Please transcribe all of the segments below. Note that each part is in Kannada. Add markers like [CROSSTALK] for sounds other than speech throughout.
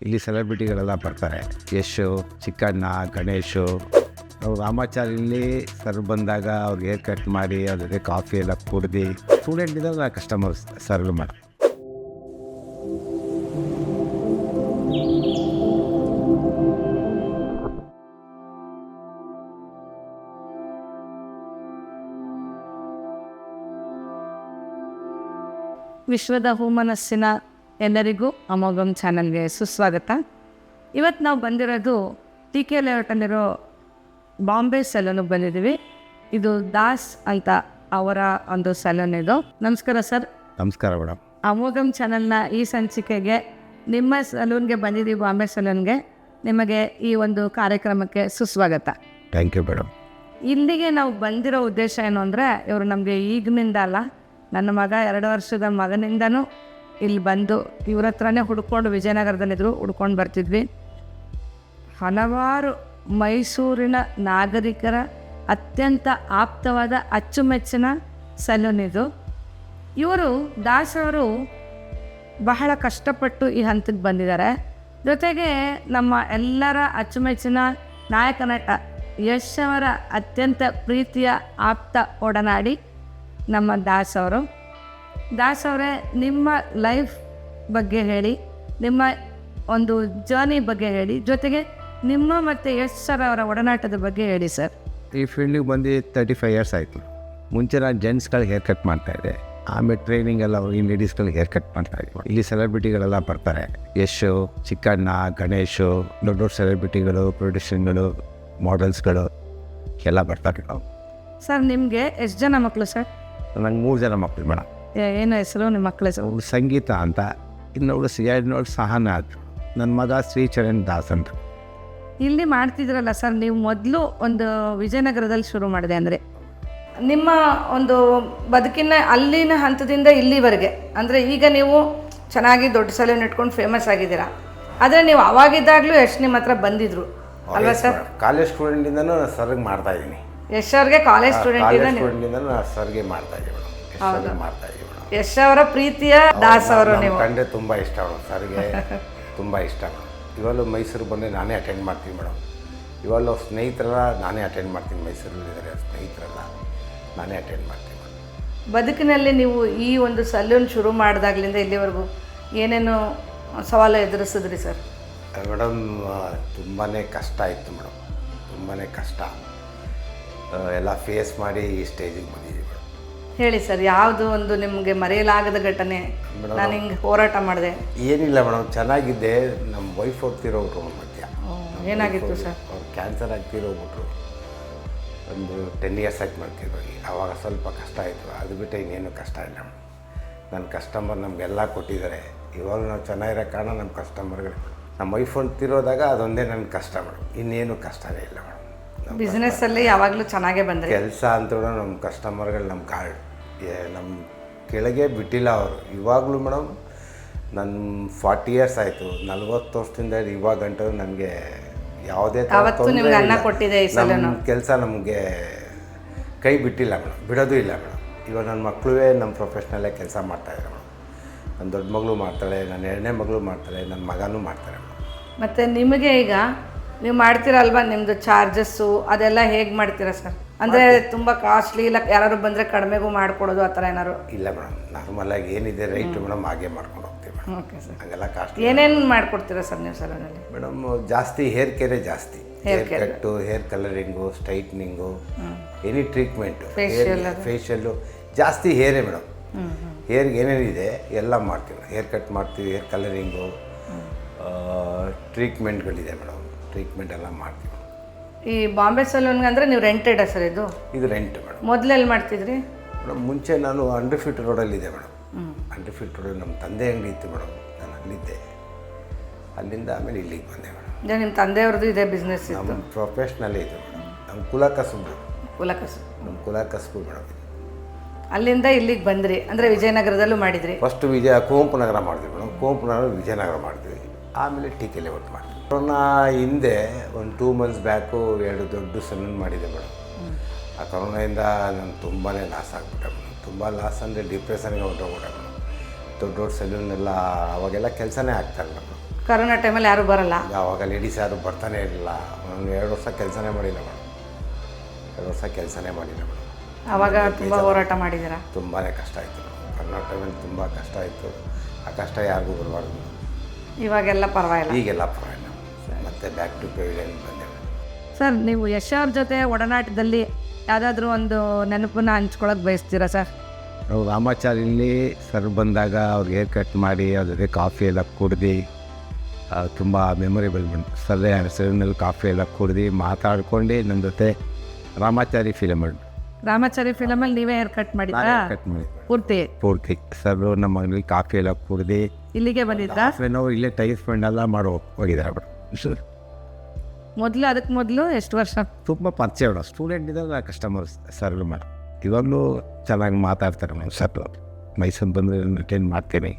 ಇಲ್ಲಿ ಸೆಲೆಬ್ರಿಟಿಗಳೆಲ್ಲ ಬರ್ತಾರೆ. ಯಶು, ಚಿಕ್ಕಣ್ಣ, ಗಣೇಶು. ರಾಮಾಚಾರ್ ರಾಮಾಚಾರ್ಯಲ್ಲಿ ಸರ್ ಬಂದಾಗ ಅವ್ರಿಗೆ ಹೇರ್ ಕಟ್ ಮಾಡಿ ಜೊತೆ ಕಾಫಿ ಎಲ್ಲ ಕುಡ್ದು ಸ್ಟೂಡೆಂಟ್ ನಾ ಕಸ್ಟಮರ್ಸ್ ಸರ್ವ್ ಮಾಡಿ ವಿಶ್ವದ ಹೂಮನಸ್ಸಿನ ಎಲ್ಲರಿಗೂ ಅಮೋಘಂ ಚಾನಲ್ಗೆ ಸುಸ್ವಾಗತ. ಇವತ್ತು ನಾವು ಬಂದಿರೋದು ಟಿ ಕೆ ಲೇಔಟಲ್ಲಿರೋ ಬಾಂಬೆ ಸಲೂನಿಗೆ ಬಂದಿದ್ದೀವಿ. ಇದು ದಾಸ್ ಅಂತ ಅವರ ಒಂದು ಸಲೂನ್ ಇದು. ನಮಸ್ಕಾರ ಸರ್. ನಮಸ್ಕಾರ ಮೇಡಮ್. ಅಮೋಘಮ್ ಚಾನಲ್ನ ಈ ಸಂಚಿಕೆಗೆ ನಿಮ್ಮ ಸಲೂನ್ಗೆ ಬಂದಿದ್ದೀವಿ ಬಾಂಬೆ ಸಲೂನ್ಗೆ. ನಿಮಗೆ ಈ ಒಂದು ಕಾರ್ಯಕ್ರಮಕ್ಕೆ ಸುಸ್ವಾಗತ. Thank you madam. ಇಲ್ಲಿಗೆ ನಾವು ಬಂದಿರೋ ಉದ್ದೇಶ ಏನು ಅಂದರೆ ಇವರು ನಮಗೆ ಈಗಿನಿಂದ ಅಲ್ಲ ನನ್ನ ಮಗ ಎರಡು ವರ್ಷದ ಮಗನಿಂದನೂ ಇಲ್ಲಿ ಬಂದು ಇವ್ರ ಹತ್ರನೇ ಹುಡ್ಕೊಂಡು ವಿಜಯನಗರದಲ್ಲಿದ್ದರು ಹುಡ್ಕೊಂಡು ಬರ್ತಿದ್ವಿ. ಹಲವಾರು ಮೈಸೂರಿನ ನಾಗರಿಕರ ಅತ್ಯಂತ ಆಪ್ತವಾದ ಅಚ್ಚುಮೆಚ್ಚಿನ ಸಲೂನ್ ಇದು. ಇವರು ದಾಸವರು ಬಹಳ ಕಷ್ಟಪಟ್ಟು ಈ ಹಂತಕ್ಕೆ ಬಂದಿದ್ದಾರೆ. ಜೊತೆಗೆ ನಮ್ಮ ಎಲ್ಲರ ಅಚ್ಚುಮೆಚ್ಚಿನ ನಾಯಕನ ಯಶ್ ಅವರ ಅತ್ಯಂತ ಪ್ರೀತಿಯ ಆಪ್ತ ಒಡನಾಡಿ ನಮ್ಮ ದಾಸ್ ಅವರು. ದಾಸ್ ಅವರೇ ನಿಮ್ಮ ಲೈಫ್ ಬಗ್ಗೆ ಹೇಳಿ ನಿಮ್ಮ ಒಂದು ಜರ್ನಿ ಬಗ್ಗೆ ಹೇಳಿ ಜೊತೆಗೆ ನಿಮ್ಮ ಮತ್ತು ಯಶ್ ಸರ್ ಅವರ ಒಡನಾಟದ ಬಗ್ಗೆ ಹೇಳಿ ಸರ್. ಈ ಫೀಲ್ಡಿಗೆ ಬಂದು ತರ್ಟಿ ಫೈವ್ ಇಯರ್ಸ್ ಆಯಿತು. ಮುಂಚೆ ನಾನು ಜೆಂಟ್ಸ್ಗಳಿಗೆ ಹೇರ್ ಕಟ್ ಮಾಡ್ತಾಯಿದ್ದೆ ಆಮೇಲೆ ಟ್ರೈನಿಂಗ್ ಎಲ್ಲ ಈ ಲೇಡೀಸ್ಗಳಿಗೆ ಹೇರ್ ಕಟ್ ಮಾಡ್ತಾ ಇದ್ವಿ. ಇಲ್ಲಿ ಸೆಲೆಬ್ರಿಟಿಗಳೆಲ್ಲ ಬರ್ತಾರೆ. ಯಶ್ ಚಿಕ್ಕಣ್ಣ ಗಣೇಶು ದೊಡ್ಡ ದೊಡ್ಡ ಸೆಲೆಬ್ರಿಟಿಗಳು ಪ್ರೊಡ್ಯೂಷನ್ಗಳು ಮಾಡೆಲ್ಸ್ಗಳು ಎಲ್ಲ ಬರ್ತಾರೆ. ನಾವು ಸರ್ ನಿಮಗೆ ಎಷ್ಟು ಜನ ಮಕ್ಕಳು ಸರ್? ನಂಗೆ ಮೂರು ಜನ ಮಕ್ಕಳು ಮೇಡಮ್ ಏನು ಹೆಸರು ನಿಮ್ಮ ಮಕ್ಕಳ ಹೆಸರು? ಅವಳು ಸಂಗೀತ ಅಂತ. ಇನ್ನೊಬ್ಳು ಸಿ ಎರಡನೋಳು ಸಹನ ಆದ್ರು ನನ್ನ ಮಗ ಶ್ರೀಚರಣ್ ದಾಸ್ ಅಂತ. ಇಲ್ಲಿ ಮಾಡ್ತಿದ್ರಲ್ಲ ಸರ್ ನೀವು ಮೊದಲು ಒಂದು ವಿಜಯನಗರದಲ್ಲಿ ಶುರು ಮಾಡಿದೆ ಅಂದರೆ. ನಿಮ್ಮ ಒಂದು ಬದುಕಿನ ಅಲ್ಲಿನ ಹಂತದಿಂದ ಇಲ್ಲಿವರೆಗೆ ಅಂದರೆ ಈಗ ನೀವು ಚೆನ್ನಾಗಿ ದೊಡ್ಡ ಸಲೂನ್ ಇಟ್ಕೊಂಡು ಫೇಮಸ್ ಆಗಿದ್ದೀರಾ? ಆದರೆ ನೀವು ಅವಾಗಿದ್ದಾಗಲೂ ಎಷ್ಟು ನಿಮ್ಮ ಹತ್ರ ಬಂದಿದ್ರು. ಅಲ್ವಾ ಸರ್? ಕಾಲೇಜ್ ಸ್ಟೂಡೆಂಟಿಂದನೂ ನಾನು ಸರ್ಗೆ ಮಾಡ್ತಾ ಇದ್ದೀನಿ. ಯಶ್ ಅವ್ರಿಗೆ ಕಾಲೇಜ್ ಸ್ಟೂಡೆಂಟ್ ಇಂದ ಸ್ಟೂಡೆಂಟಿಂದನೂ ನಾನು ಸರ್ಗೆ ಮಾಡ್ತಾ ಇದ್ದೀನಿ. ಮಾಡ್ತಾ ಮೇಡಮ್. ಯಶ್ ಅವರ ಪ್ರೀತಿಯ ದಾಸ್ ಅವರು ನಮ್ಮ ನೀವು. ಕಂಡ್ರೆ ತುಂಬ ಇಷ್ಟ ಅವರು ಸರ್ಗೆ [LAUGHS] ತುಂಬ ಇಷ್ಟ. ಇವಾಗ ಇವಾಗಲೂ ಮೈಸೂರು ಬಂದರೆ ನಾನೇ ಅಟೆಂಡ್ ಮಾಡ್ತೀನಿ ಮೇಡಮ್. ಇವಾಗಲೂ ಸ್ನೇಹಿತರೆಲ್ಲ ನಾನೇ ಅಟೆಂಡ್ ಮಾಡ್ತೀನಿ ಮೈಸೂರಲ್ಲಿದ್ದಾರೆ ಸ್ನೇಹಿತರೆಲ್ಲ ನಾನೇ ಅಟೆಂಡ್ ಮಾಡ್ತೀನಿ ಬದುಕಿನಲ್ಲಿ ನೀವು ಈ ಒಂದು ಸಲೂನ್ ಶುರು ಮಾಡಿದಾಗ್ಲಿಂದ ಇಲ್ಲಿವರೆಗೂ ಏನೇನು ಸವಾಲು ಎದುರಿಸಿದ್ರಿ ಸರ್? ಮೇಡಮ್ ತುಂಬಾ ಕಷ್ಟ ಇತ್ತು ಮೇಡಮ್. ತುಂಬಾ ಕಷ್ಟ. ಆ, ಎಲ್ಲ ಫೇಸ್ ಮಾಡಿ ಈ ಸ್ಟೇಜಿಗೆ ಬಂದಿದ್ದೀವಿ ಹೇಳಿ ಸರ್ ಯಾವುದು ಒಂದು ನಿಮಗೆ ಮರೆಯಲಾಗದ ಘಟನೆ? ನಾನು ಹಿಂಗೆ ಹೋರಾಟ ಮಾಡಿದೆ. ಏನಿಲ್ಲ ಮೇಡಮ್ ಚೆನ್ನಾಗಿದ್ದೆ ನಮ್ಮ ವೈಫ್ ಹೋಗ್ತಿರೋರು ಮಧ್ಯ. ಏನಾಗಿತ್ತು ಸರ್? ಅವ್ರು ಕ್ಯಾನ್ಸರ್ ಆಗ್ತಿರೋಗ್ಬಿಟ್ರು ಒಂದು ಟೆನ್ ಇಯರ್ಸ್ ಆಗಿ ಮಾಡ್ತಿದ್ರು ಆವಾಗ ಸ್ವಲ್ಪ ಕಷ್ಟ ಆಯಿತು. ಅದು ಬಿಟ್ಟು ಇನ್ನೇನು ಕಷ್ಟ ಇಲ್ಲ ಮೇಡಮ್. ನನ್ನ ಕಸ್ಟಮರ್ ನಮಗೆಲ್ಲ ಕೊಟ್ಟಿದ್ದಾರೆ. ಇವಾಗ ನಾವು ಚೆನ್ನಾಗಿರೋ ಕಾರಣ ನಮ್ಮ ಕಸ್ಟಮರ್ಗಳು ನಮ್ಮ ವೈಫ್ ಹೊಂತಿರೋದಾಗ ಅದೊಂದೇ ನನ್ನ ಕಷ್ಟ ಮೇಡಮ್. ಇನ್ನೇನು ಕಷ್ಟನೇ ಇಲ್ಲ ಮೇಡಮ್. ಬಿಸ್ನೆಸ್ಸಲ್ಲಿ ಯಾವಾಗಲೂ ಚೆನ್ನಾಗೇ ಬಂದರೆ. ಕೆಲಸ ಅಂತ ನಮ್ಮ ಕಸ್ಟಮರ್ಗಳು ನಮ್ಮ ಕಾರ್ಡ್ ನಮ್ಮ ಕೆಳಗೆ ಬಿಟ್ಟಿಲ್ಲ ಅವರು. ಇವಾಗಲೂ ಮೇಡಮ್ ನನ್ನ ಫಾರ್ಟಿ ಇಯರ್ಸ್ ಆಯಿತು. ನಲ್ವತ್ತು ವರ್ಷದಿಂದ ಇವಾಗ ಗಂಟು ನನಗೆ ಯಾವುದೇ ನಮ್ಮ ಕೆಲಸ ನಮಗೆ ಕೈ ಬಿಟ್ಟಿಲ್ಲ ಮೇಡಮ್ ಬಿಡೋದು ಇಲ್ಲ ಮೇಡಮ್ ಇವಾಗ ನನ್ನ ಮಕ್ಕಳುವೇ ನಮ್ಮ ಪ್ರೊಫೆಷ್ನಲ್ಲೇ ಕೆಲಸ ಮಾಡ್ತಾಯಿದ್ದಾರೆ ಮೇಡಮ್ ನನ್ನ ದೊಡ್ಡ ಮಗಳು ಮಾಡ್ತಾಳೆ ನನ್ನ ಎರಡನೇ ಮಗಳು ಮಾಡ್ತಾಳೆ ನನ್ನ ಮಗನೂ ಮಾಡ್ತಾರೆ ಮೇಡಮ್ ಮತ್ತು ನಿಮಗೆ ಈಗ ನೀವು ಮಾಡ್ತೀರಲ್ವಾ ನಿಮ್ಮದು ಚಾರ್ಜಸ್ಸು? ಅದೆಲ್ಲ ಹೇಗೆ ಮಾಡ್ತೀರಾ ಸರ್? ಅಂದರೆ ತುಂಬ ಕಾಸ್ಟ್ಲಿ ಇಲ್ಲ ಯಾರು ಬಂದರೆ ಕಡಿಮೆಗೂ ಮಾಡಿಕೊಡೋದು ಆ ಥರ ಏನಾದ್ರು? ಇಲ್ಲ ಮೇಡಮ್ ನಾರ್ಮಲಾಗಿ ಏನಿದೆ ರೈಟು ಮೇಡಮ್ ಹಾಗೆ ಮಾಡ್ಕೊಂಡು ಹೋಗ್ತೀವಿ ಮೇಡಮ್. Okay sir. ಹಂಗೆಲ್ಲ ಕಾಸ್ಟ್ ಏನೇನು ಮಾಡಿಕೊಡ್ತೀರಾ ಸರ್ ನೀವು ಸಲೂನಲ್ಲಿ ಮೇಡಮ್ ಜಾಸ್ತಿ ಹೇರ್ ಕೇರೇ ಜಾಸ್ತಿ. Hair cut hair colouring straightening any treatment facial ಜಾಸ್ತಿ ಹೇರೇ ಮೇಡಮ್. ಹೇರ್ಗೆ ಏನೇನಿದೆ ಎಲ್ಲ ಮಾಡ್ತೀವಿ. ಹೇರ್ ಕಟ್ ಮಾಡ್ತೀವಿ ಹೇರ್ ಕಲರಿಂಗು ಟ್ರೀಟ್ಮೆಂಟ್ಗಳಿದೆ ಮೇಡಮ್. ಟ್ರೀಟ್ಮೆಂಟ್ ಎಲ್ಲ ಮಾಡ್ತೀವಿ. ಈ ಬಾಂಬೆ ಸಲೂನ್ಗೆ ಅಂದರೆ ನೀವು ರೆಂಟೆಡಾ ಸರ್ ಇದು? ಇದು ರೆಂಟ್ ಮೇಡಮ್. ಮೊದಲೆಲ್ಲಿ ಮಾಡ್ತಿದ್ರಿ? ಮೇಡಮ್ ಮುಂಚೆ ನಾನು ಅಂಡರ್ ಫಿಟ್ ರೋಡಲ್ಲಿದ್ದೆ ಮೇಡಮ್. ಅಂಡರ್ ಫಿಟ್ ರೋಡಲ್ಲಿ ನಮ್ಮ ತಂದೆ ಅಂಗಡಿ ಇತ್ತು ಮೇಡಮ್. ನಾನು ಅಲ್ಲಿದ್ದೆ. ಅಲ್ಲಿಂದ ಆಮೇಲೆ ಇಲ್ಲಿಗೆ ಬಂದೆ ಮೇಡಮ್. ನಿಮ್ಮ ತಂದೆಯವ್ರದ್ದು ಇದೆ ಬಿಸ್ನೆಸ್ ನಮ್ಮ ಪ್ರೊಫೆಷ್ನಲ್ಲೇ ಇದು ಮೇಡಮ್. ನಮ್ಮ ಕುಲ ಕಸುಬು ಕುಲಕಸು ನಮ್ಮ ಕುಲ ಕಸುಬು ಮೇಡಮ್ ಇದು. ಅಲ್ಲಿಂದ ಇಲ್ಲಿಗೆ ಬಂದ್ರಿ. ಅಂದರೆ ವಿಜಯನಗರದಲ್ಲೂ ಮಾಡಿದ್ರಿ? ಫಸ್ಟ್ ವಿಜಯ ಕುವೆಂಪು ನಗರ ಮಾಡಿದ್ವಿ ಮೇಡಮ್. ಕುವೆಂಪು ನಗರ ವಿಜಯನಗರ ಮಾಡಿದ್ವಿ. ಆಮೇಲೆ ಟಿ ಲೇಔಟ್ ಮಾಡ್ತೀವಿ ಕೊರೋನಾ ಹಿಂದೆ ಒಂದು ಟೂ ಮಂತ್ಸ್ ಬ್ಯಾಕು ಎರಡು ದೊಡ್ಡ ಸಲೂನ್ ಮಾಡಿದೆ ಮೇಡಮ್. ಆ ಕೊರೋನಾಯಿಂದ ನಾನು ತುಂಬಾ ಲಾಸ್ ಆಗಿಬಿಟ್ಟೆ ಮೇಡಮ್. ತುಂಬ ಲಾಸ್ ಅಂದರೆ ಡಿಪ್ರೆಷನ್ಗೆ ಹೊರಟೋಗ್ಬಿಟ್ಟೆ ಮೇಡಮ್. ದೊಡ್ಡ ದೊಡ್ಡ ಸಲೂನೆಲ್ಲ ಅವಾಗೆಲ್ಲ ಕೆಲಸನೇ ಆಗ್ತಾಯಿಲ್ಲ ಮೇಡಮ್. ಕರೋನಾ ಟೈಮಲ್ಲಿ ಯಾರೂ ಬರಲ್ಲ? ಅವಾಗ ಲೇಡೀಸ್ ಯಾರು ಬರ್ತಾನೆ ಇರಲಿಲ್ಲ. ಒಂದು ಎರಡು ವರ್ಷ ಕೆಲಸನೇ ಮಾಡಿಲ್ಲ ಮೇಡಮ್. ಎರಡು ವರ್ಷ ಕೆಲಸನೇ ಮಾಡಿಲ್ಲ ಮೇಡಮ್. ಆವಾಗ ತುಂಬ ಹೋರಾಟ ಮಾಡಿದ್ದೀರಾ? ತುಂಬಾ ಕಷ್ಟ ಆಯಿತು ಕರ್ನಾಟಕದಲ್ಲಿ ಟೈಮಲ್ಲಿ ತುಂಬ ಕಷ್ಟ ಆಯಿತು. ಆ ಕಷ್ಟ ಯಾರಿಗೂ ಬರಬಾರ್ದು ಇವಾಗೆಲ್ಲ ಪರವಾಗಿಲ್ಲ. ಈಗೆಲ್ಲ ಪರವಾಗಿಲ್ಲ. ಮತ್ತೆ ಬ್ಯಾಕ್ ಟು ಪೆವಿಲಿಯನ್ ಬಂದೆವು ಸರ್ ನೀವು ಯಶ್ ಅವ್ರ ಜೊತೆ ಒಡನಾಟದಲ್ಲಿ ಯಾವುದಾದ್ರೂ ಒಂದು ನೆನಪನ್ನ ಹಂಚ್ಕೊಳಕ್ಕೆ ಬಯಸ್ತೀರಾ ಸರ್ ನಾವು ರಾಮಾಚಾರ್ಯಲ್ಲಿ ಸರ್ ಬಂದಾಗ ಅವ್ರಿಗೆ ಹೇರ್ ಕಟ್ ಮಾಡಿ ಅವ್ರ ಜೊತೆ ಕಾಫಿ ಎಲ್ಲ ಕುಡ್ದು ತುಂಬ ಮೆಮೊರೇಬಲ್ ಬಂತು ಸರ್ ಹೆಸರಿನಲ್ಲಿ ಕಾಫಿ ಎಲ್ಲ ಕುಡ್ದು ಮಾತಾಡ್ಕೊಂಡು ನನ್ನ ಜೊತೆ ರಾಮಾಚಾರಿ ಫಿಲಮ್ ರಾಮಾಚಾರಿ ಫಿಲಮಲ್ಲಿ ನೀವೇ ಹೇರ್ ಕಟ್ ಮಾಡಿದ್ರಾ? ಕಟ್ ಮಾಡಿ ಪೂರ್ತಿ? ಪೂರ್ತಿ. ಸರ್ ನಮ್ಮ ಮನೇಲಿ ಕಾಫಿ ಎಲ್ಲ ಕುಡ್ದು ಇಲ್ಲಿಗೆ ಬಂದಿದ್ದ ನಾವು ಇಲ್ಲೇ ಟೈಸ್ ಫಂಡ್ ಎಲ್ಲ ಮಾಡೋ ಹೋಗಿದ್ದಾರೆ ಮೇಡಮ್ ಮೊದಲು ಅದಕ್ಕೆ ಮೊದಲು ಎಷ್ಟು ವರ್ಷ? ತುಂಬ ಪರಿಚಯ ಮೇಡಮ್ ಸ್ಟೂಡೆಂಟ್ ಇದ್ದಾಗ ಕಸ್ಟಮರ್ಸ್ ಸರ್ವ್ ಮಾಡಿ. ಇವಾಗಲೂ ಚೆನ್ನಾಗಿ ಮಾತಾಡ್ತಾರೆ ಮೇಡಮ್ ಸರ್ ಮೈಸೂರು ಬಂದರೆ ಅಟೆಂಡ್ ಮಾಡ್ತೀನಿ.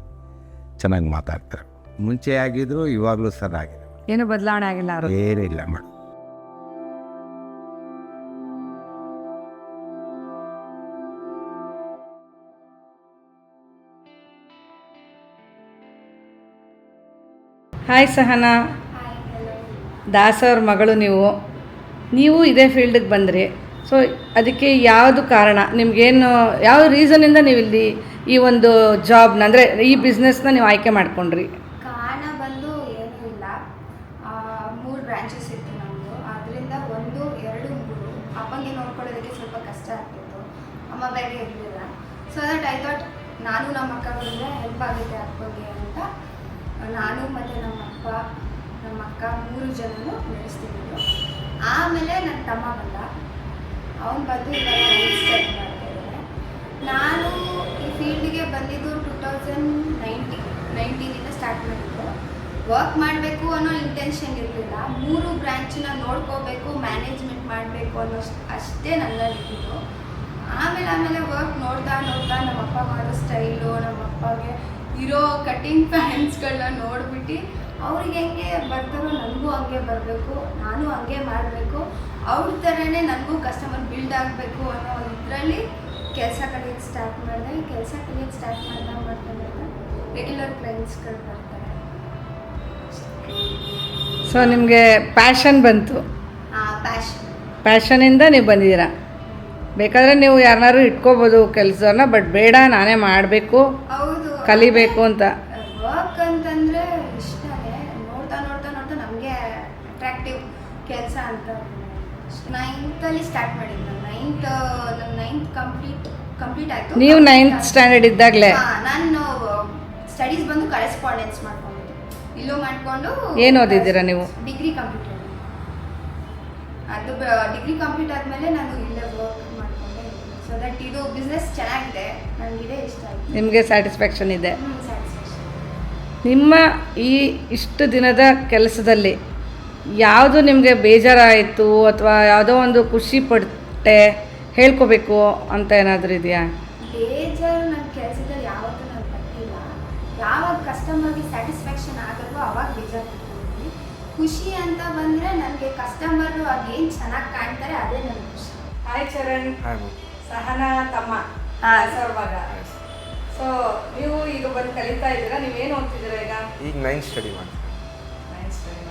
ಚೆನ್ನಾಗಿ ಮಾತಾಡ್ತಾರೆ. ಮುಂಚೆ ಆಗಿದ್ರು ಇವಾಗಲೂ ಸರ್ ಆಗಿದೆ ಏನು ಬದಲಾವಣೆ ಆಗಿಲ್ಲ ಏನಿಲ್ಲ ಮೇಡಮ್. ಹಾಯ್ ಸಹನಾ ದಾಸ್ ಅವ್ರ ಮಗಳು ನೀವು ನೀವು ಇದೇ ಫೀಲ್ಡಿಗೆ ಬಂದ್ರಿ. ಸೊ ಅದಕ್ಕೆ ಯಾವುದು ಕಾರಣ? ನಿಮಗೇನು, ಯಾವ ರೀಸನಿಂದ ನೀವು ಇಲ್ಲಿ ಈ ಒಂದು ಜಾಬ್ನ, ಅಂದರೆ ಈ ಬಿಸ್ನೆಸ್ನ ನೀವು ಆಯ್ಕೆ ಮಾಡ್ಕೊಂಡ್ರಿ? ಕಾರಣ ಬಂದು ಏನೂ ಇಲ್ಲ ಮೂರು ಬ್ರಾಂಚಸ್ ಇತ್ತು ನಮ್ಮದು ಅದರಿಂದ ಒಂದು, ಎರಡು, ಮೂರು. ಅಪ್ಪಂಗೆ ನೋಡ್ಕೊಳ್ಳೋದಕ್ಕೆ ಸ್ವಲ್ಪ ಕಷ್ಟ ಆಗ್ತಿತ್ತು. ಅಮ್ಮ ಬೇರೆ ಇರಲಿಲ್ಲ. ಸೊ ದಟ್ ಐ ಥಾಟ್ ನಾನು ನಮ್ಮ ಅಕ್ಕ ಹೆಲ್ಪ್ ಆಗುತ್ತೆ ಅಪ್ಪಗೆ ಅಂತ. ನಾನು ಮತ್ತು ನಮ್ಮ ಅಪ್ಪ ನಮ್ಮ ಅಕ್ಕ ಮೂರು ಜನನು ನಡೆಸ್ತಿದ್ದು ಆಮೇಲೆ ನನ್ನ ತಮ್ಮ ಬಂದ. ಅವನು ಬಂದು ಸ್ಟಾರ್ಟ್ ನಾನು ಈ ಫೀಲ್ಡ್ಗೆ ಬಂದಿದ್ದು ಟೂ ತೌಸಂಡ್ ನೈನ್ಟಿ, ನೈನ್ಟೀನಿಂದ ಸ್ಟಾರ್ಟ್ ಮಾಡಿದ್ದು. ವರ್ಕ್ ಮಾಡಬೇಕು ಅನ್ನೋ ಇಂಟೆನ್ಷನ್ ಇರಲಿಲ್ಲ. ಮೂರು ಬ್ರ್ಯಾಂಚನ್ನ ನೋಡ್ಕೋಬೇಕು ಮ್ಯಾನೇಜ್ಮೆಂಟ್ ಮಾಡಬೇಕು ಅನ್ನೋ ಅಷ್ಟೇ ನನ್ನಲ್ಲಿದ್ದು ಆಮೇಲೆ ಆಮೇಲೆ ವರ್ಕ್ ನೋಡ್ತಾ ನೋಡ್ತಾ ನಮ್ಮ ಅಪ್ಪ ಮಾಡೋ ಸ್ಟೈಲು ನಮ್ಮ ಅಪ್ಪಗೆ ಇರೋ ಕಟಿಂಗ್ ಫ್ಯಾನ್ಸ್ಗಳನ್ನ ನೋಡ್ಬಿಟ್ಟು ಅವ್ರಿಗೆ ಹೆಂಗೆ ಬರ್ತಾರೋ ನನಗೂ ಹಂಗೆ ಬರಬೇಕು ನಾನು ಹಂಗೆ ಮಾಡಬೇಕು. ಅವ್ರ ಥರನೇ ನನಗೂ ಕಸ್ಟಮರ್ ಬಿಲ್ಡ್ ಆಗಬೇಕು ಅನ್ನೋ ಇದರಲ್ಲಿ ಕೆಲಸ ಕಲಿಯೋದು ಸ್ಟಾರ್ಟ್ ಮಾಡಿದೆ. ಕೆಲಸ ಕಲಿಯೋದು ಸ್ಟಾರ್ಟ್ ಮಾಡ್ತಾ ಮಾಡ್ತಾ ಮಾಡ್ತಾ ರೆಗ್ಯುಲರ್ ಕ್ಲೈಂಟ್ಸ್ಗಳು ಬರ್ತಾರೆ. ಸೊ ನಿಮಗೆ ಪ್ಯಾಷನ್ ಬಂತು? ಪ್ಯಾಷನ್ ಪ್ಯಾಷನಿಂದ ನೀವು ಬಂದಿದ್ದೀರಾ? ಬೇಕಾದರೆ ನೀವು ಯಾರನ್ನಾರು ಇಟ್ಕೋಬೋದು ಕೆಲಸನ ಬಟ್ ಬೇಡ ನಾನೇ ಮಾಡಬೇಕು ಕಲಿಬೇಕು ಅಂತ. ವರ್ಕ್ ಅಂತಂದ್ರೆ ಅಟ್ರಾಕ್ಟಿವ್ ಕೆಲಸ ಅಂತ. ನೈನ್ತಲ್ಲಿ ಸ್ಟಾರ್ಟ್ ಮಾಡಿದ್ದು ನಾನು. ನೈನ್ತ್ ನನ್ನ ನೈನ್ತ್ ಕಂಪ್ಲೀಟ್ ಕಂಪ್ಲೀಟ್ ಆಯಿತು. ನೀವು ನೈನ್ತ್ ಸ್ಟ್ಯಾಂಡರ್ಡ್ ಇದ್ದಾಗಲೇ? ನಾನು ಸ್ಟಡೀಸ್ ಬಂದು ಕರೆಸ್ಪಾಂಡೆನ್ಸ್ ಮಾಡ್ಕೊಂಡು ಇಲ್ಲೂ ಮಾಡಿಕೊಂಡು ಏನು ಓದಿದ್ದೀರಾ ನೀವು? ಡಿಗ್ರಿ ಕಂಪ್ಲೀಟ್ ಅದು ಡಿಗ್ರಿ ಕಂಪ್ಲೀಟ್ ಆದಮೇಲೆ ನಾನು ಇಲ್ಲೇ ವರ್ಕ್ ಮಾಡಿಕೊಂಡೆ. ಸೊ ದಟ್ ಇದು ಬಿಸ್ನೆಸ್ ಚೆನ್ನಾಗಿದೆ. ನನಗಿದೆ ಇಷ್ಟ ಆಯಿತು. ನಿಮಗೆ ಸ್ಯಾಟಿಸ್ಫ್ಯಾಕ್ಷನ್ ಇದೆ? ನಿಮ್ಮ ಈ ಇಷ್ಟು ದಿನದ ಕೆಲಸದಲ್ಲಿ ಯಾವುದು ನಿಮಗೆ ಬೇಜಾರಾಯಿತು ಅಥವಾ ಯಾವುದೋ ಒಂದು ಖುಷಿ ಪಟ್ಟೆ ಹೇಳ್ಕೋಬೇಕು ಅಂತ ಏನಾದರೂ ಇದೆಯಾ? ಬೇಜಾರು ನನ್ನ ಕೆಲಸದಲ್ಲಿ ಯಾವತ್ತೂ ನಾನು ಪಟ್ಟಿಲ್ಲ ಯಾವಾಗ ಕಸ್ಟಮರ್ಗೆ ಸ್ಯಾಟಿಸ್ಫ್ಯಾಕ್ಷನ್ ಆಗಲ್ವೋ ಅವಾಗ ಬೇಜಾರು ಖುಷಿ ಅಂತ ಬಂದರೆ ನನಗೆ ಕಸ್ಟಮರು ಅದೇನು ಚೆನ್ನಾಗಿ ಕಾಣ್ತಾರೆ ಅದೇ ನನಗೆ ಖುಷಿ. ಹಾಯ್ ಚರಣ್. ಸಹನ ಸಹನಾ ತಮ್ಮ. ಮಗ ಸೊ ನೀವು ಈಗ ಬಂದು ಕಲಿತಾ ಇದ್ದೀರಾ? ನೀವೇನು ಓದ್ತಿದ್ದೀರಾ ಈಗ? ಈಗ ನೈನ್ ಸ್ಟಡಿ ಮಾಡ್ತೀನಿ ನೈನ್ ಸ್ಟಡಿ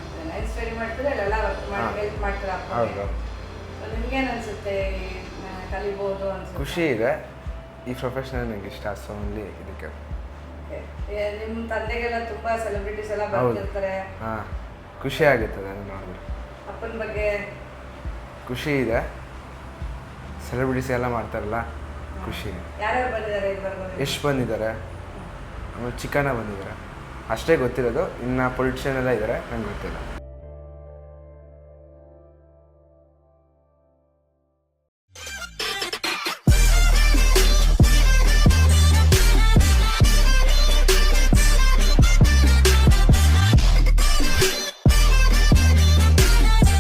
ಮಾಡ್ತೀರಾ ಮಾಡ್ತಾರೆ ಅಲ್ಲೆಲ್ಲ ವರ್ಕ್ ಮಾಡಿ. ಹೆಲ್ಪ್ ಮಾಡ್ತೀರಾ ಹೌದು. ನಿಮ್ಗೇನು ಅನ್ಸುತ್ತೆ? ಕಲಿಬೋದು ಅನ್ಸುತ್ತೆ? ಖುಷಿ ಇದೆ. ಈ ಪ್ರೊಫೆಷನಲ್ ನನಗೆ ಇಷ್ಟ ಸೊ ಓನ್ಲಿ ಇದಕ್ಕೆ. ನಿಮ್ಮ ತಂದೆಗೆಲ್ಲ ತುಂಬಾ ಸೆಲೆಬ್ರಿಟೀಸ್ ಎಲ್ಲ. ಬರ್ತಿರ್ತಾರೆ. ಹಾಂ. ಖುಷಿ ಆಗುತ್ತೆ ನಾನು ನೋಡಿದ್ರೆ. ಅಪ್ಪನ ಬಗ್ಗೆ? ಖುಷಿ ಇದೆ. ಸೆಲೆಬ್ರಿಟೀಸ್ ಎಲ್ಲ ಮಾಡ್ತಾರಲ್ಲ ಖುಷಿ ಯಾರ್ಯಾರು ಬಂದಿದ್ದಾರೆ ಎಷ್ಟು ಯಶ್ ಬಂದಿದ್ದಾರೆ. ಆಮೇಲೆ ಚಿಕ್ಕಣ್ಣ ಬಂದಿದ್ದಾರೆ. ಅಷ್ಟೇ ಗೊತ್ತಿರೋದು. ಇನ್ನು ಪೊಲಿಟಿಷಿಯನ್ ಎಲ್ಲ ಇದ್ದಾರೆ ನಂಗೆ ಗೊತ್ತಿಲ್ಲ.